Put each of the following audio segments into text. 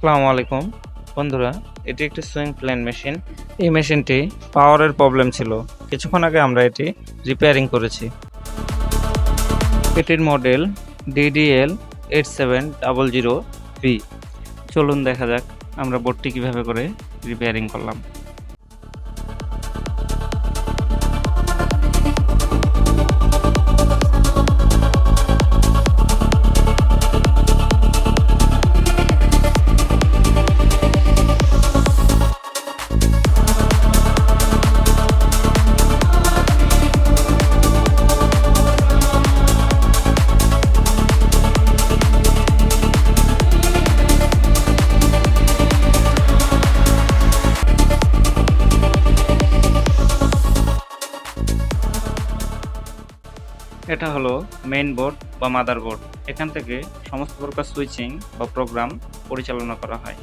আসসালামু আলাইকুম। বন্ধুরা, এটি একটি সুইং প্লেন মেশিন। এই মেশিনটি পাওয়ারের প্রবলেম ছিল। কিছুক্ষণ আগে আমরা এটি রিপেয়ারিং করেছি। এটির model DDL eight seven double zero B চলুন দেখা যাক আমরা বোর্ডটি কীভাবে করে রিপেয়ারিং করলাম। এটা হলো মেইন বোর্ড বা মাদার বোর্ড এখান থেকে সমস্ত প্রকার সুইচিং বা প্রোগ্রাম পরিচালনা করা হয়।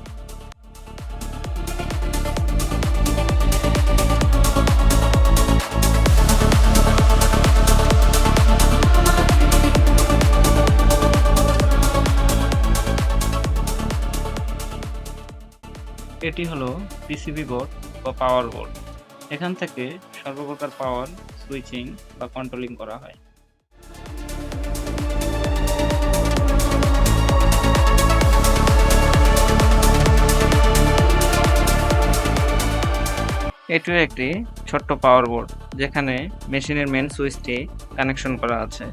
এটি হলো পিসিবি বোর্ড বা পাওয়ার বোর্ড এখান থেকে সর্বপ্রকার পাওয়ার সুইচিং বা কন্ট্রোলিং করা হয়। এটিও একটি ছোট্ট পাওয়ার বোর্ড যেখানে মেশিনের মেন সুইচটি কানেকশন করা আছে।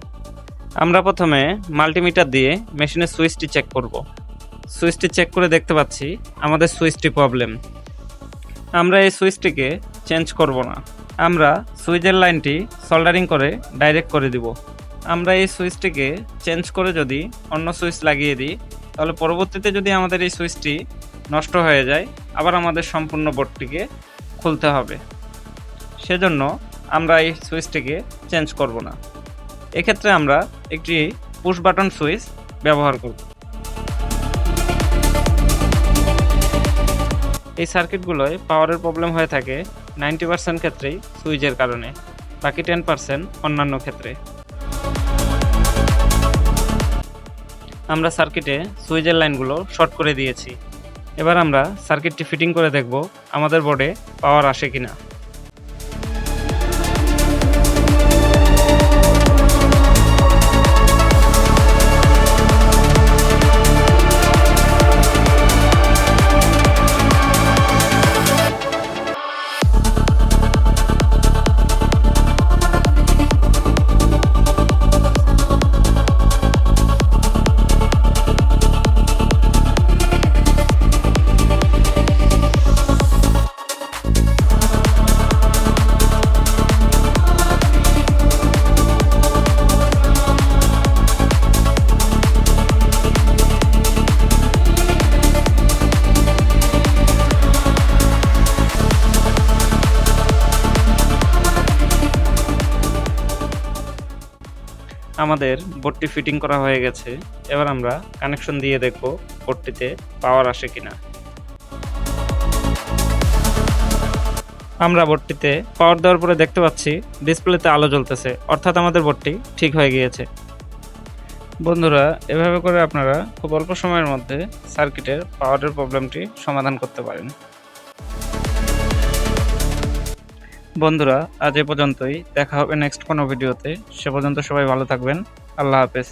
আমরা প্রথমে মাল্টিমিটার দিয়ে মেশিনের সুইচটি চেক করব। সুইচটি চেক করে দেখতে পাচ্ছি আমাদের সুইচটি প্রবলেম আমরা এই সুইচটিকে চেঞ্জ করব না। আমরা সুইচের লাইনটি সোল্ডারিং করে ডাইরেক্ট করে দিব। আমরা এই সুইচটিকে চেঞ্জ করে যদি অন্য সুইচ লাগিয়ে দিই, তাহলে পরবর্তীতে যদি আমাদের এই সুইচটি নষ্ট হয়ে যায়, আবার আমাদের সম্পূর্ণ বোর্ডটিকে খুলতে হবে। সেজন্য আমরা এই সুইচটিকে চেঞ্জ করব না। এক্ষেত্রে আমরা একটি পুশ বাটন সুইচ ব্যবহার করব। এই সার্কিটগুলোয় পাওয়ারের প্রবলেম হয়ে থাকে নাইনটি পার্সেন্ট ক্ষেত্রেই সুইচের কারণে, বাকি টেন পার্সেন্ট অন্যান্য ক্ষেত্রে। আমরা সার্কিটে সুইচের লাইনগুলো শর্ট করে দিয়েছি। এবার আমরা সার্কিটটি ফিটিং করে দেখব আমাদের বোর্ডে পাওয়ার আসে কিনা। আমাদের বোর্ডটি ফিটিং করা হয়ে গেছে। এবার আমরা কানেকশন দিয়ে দেখব বোর্ডটিতে পাওয়ার আসে কিনা। আমরা বোর্ডটিতে পাওয়ার দেওয়ার পরে দেখতে পাচ্ছি ডিসপ্লেতে আলো জ্বলতেছে, অর্থাৎ আমাদের বোর্ডটি ঠিক হয়ে গিয়েছে। বন্ধুরা, এভাবে করে আপনারা খুব অল্প সময়ের মধ্যে সার্কিটের পাওয়ারের প্রবলেমটি সমাধান করতে পারেন। বন্ধুরা, আজ এ পর্যন্তই। দেখা হবে নেক্সট কোনো ভিডিওতে সে পর্যন্ত সবাই ভালো থাকবেন। আল্লাহ হাফেজ।